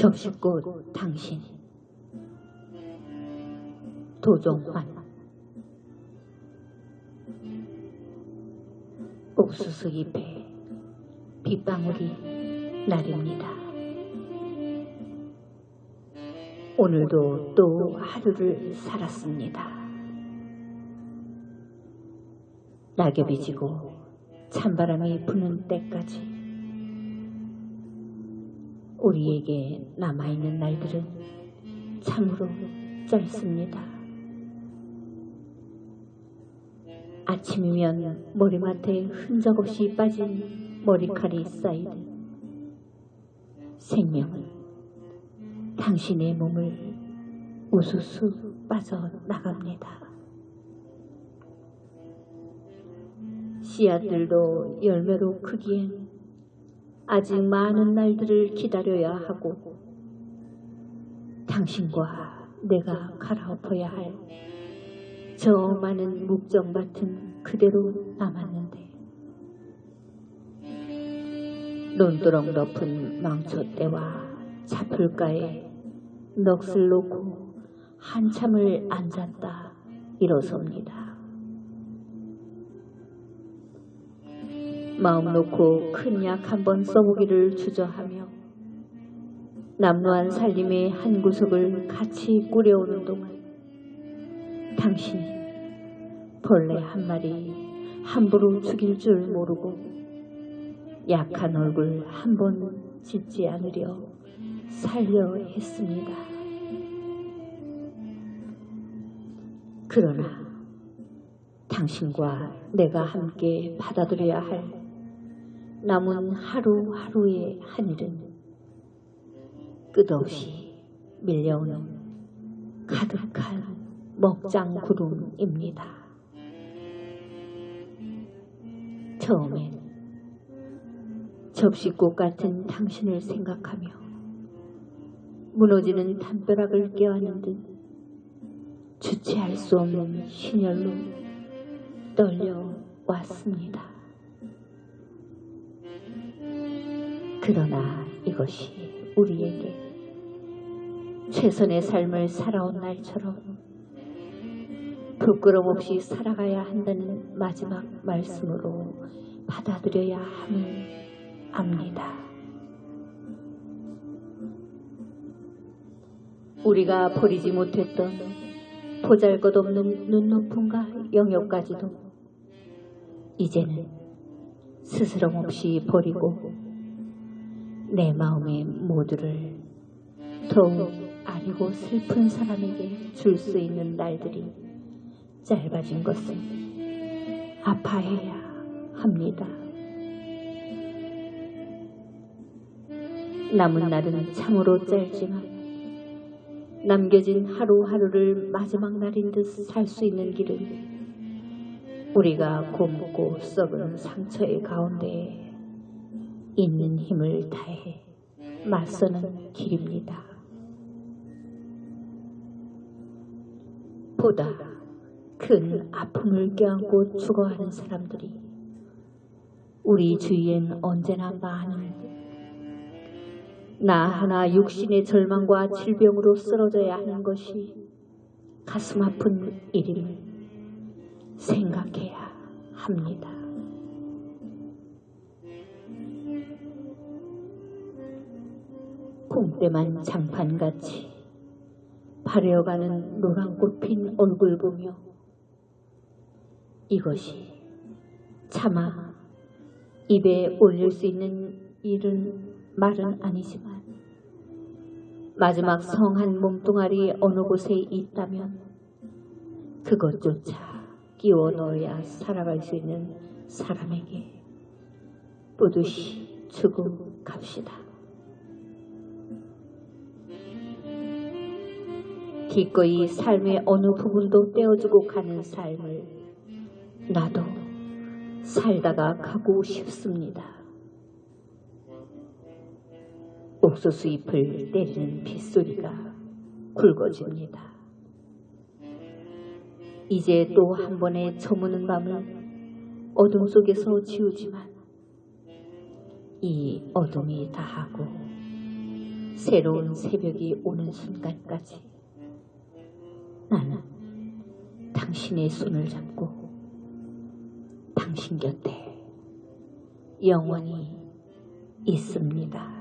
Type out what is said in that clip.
접시꽃 당신 도종환 옥수수 잎에 빗방울이 날입니다. 오늘도 또 하루를 살았습니다. 낙엽이 지고 찬바람이 부는 때까지 우리에게 남아있는 날들은 참으로 짧습니다. 아침이면 머리맡에 흔적 없이 빠진 머리칼이 쌓이듯 생명은 당신의 몸을 우수수 빠져나갑니다. 씨앗들도 열매로 크기엔 아직 많은 날들을 기다려야 하고 당신과 내가 갈아엎어야 할 저 많은 묵정밭은 그대로 남았는데 논두렁 덮은 망초대와 차풀가에 넋을 놓고 한참을 앉았다 일어섭니다. 마음 놓고 큰 약 한 번 써보기를 주저하며 남루한 살림의 한 구석을 같이 꾸려오는 동안 당신이 벌레 한 마리 함부로 죽일 줄 모르고 약한 얼굴 한 번 짓지 않으려 살려 했습니다. 그러나 당신과 내가 함께 받아들여야 할 남은 하루하루의 한 일은 끝없이 밀려오는 가득한 먹장 구름입니다. 처음엔 접시꽃 같은 당신을 생각하며 무너지는 담벼락을 껴안은 듯 주체할 수 없는 신혈로 떨려왔습니다. 그러나 이것이 우리에게 최선의 삶을 살아온 날처럼 부끄럼 없이 살아가야 한다는 마지막 말씀으로 받아들여야 함을 압니다. 우리가 버리지 못했던 보잘것없는 눈높음과 영역까지도 이제는 스스럼 없이 버리고 내 마음의 모두를 더욱 아리고 슬픈 사람에게 줄 수 있는 날들이 짧아진 것은 아파해야 합니다. 남은 날은 참으로 짧지만 남겨진 하루하루를 마지막 날인 듯 살 수 있는 길은 우리가 곱고 썩은 상처의 가운데 있는 힘을 다해 맞서는 길입니다. 보다 큰 아픔을 껴안고 죽어가는 사람들이 우리 주위엔 언제나 많은 나 하나 육신의 절망과 질병으로 쓰러져야 하는 것이 가슴 아픈 일임을 생각해야 합니다. 콩때만 장판같이 바래어가는 노란 꽃 핀 얼굴 보며 이것이 차마 입에 올릴 수 있는 일은 말은 아니지만 마지막 성한 몸뚱아리 어느 곳에 있다면 그것조차 끼워 넣어야 살아갈 수 있는 사람에게 뿌듯이 주고 갑시다. 기꺼이 삶의 어느 부분도 떼어주고 가는 삶을 나도 살다가 가고 싶습니다. 옥수수 잎을 때리는 빗소리가 굵어집니다. 이제 또 한 번의 저무는 밤을 어둠 속에서 지우지만 이 어둠이 다하고 새로운 새벽이 오는 순간까지 당신의 손을 잡고 당신 곁에 영원히 있습니다.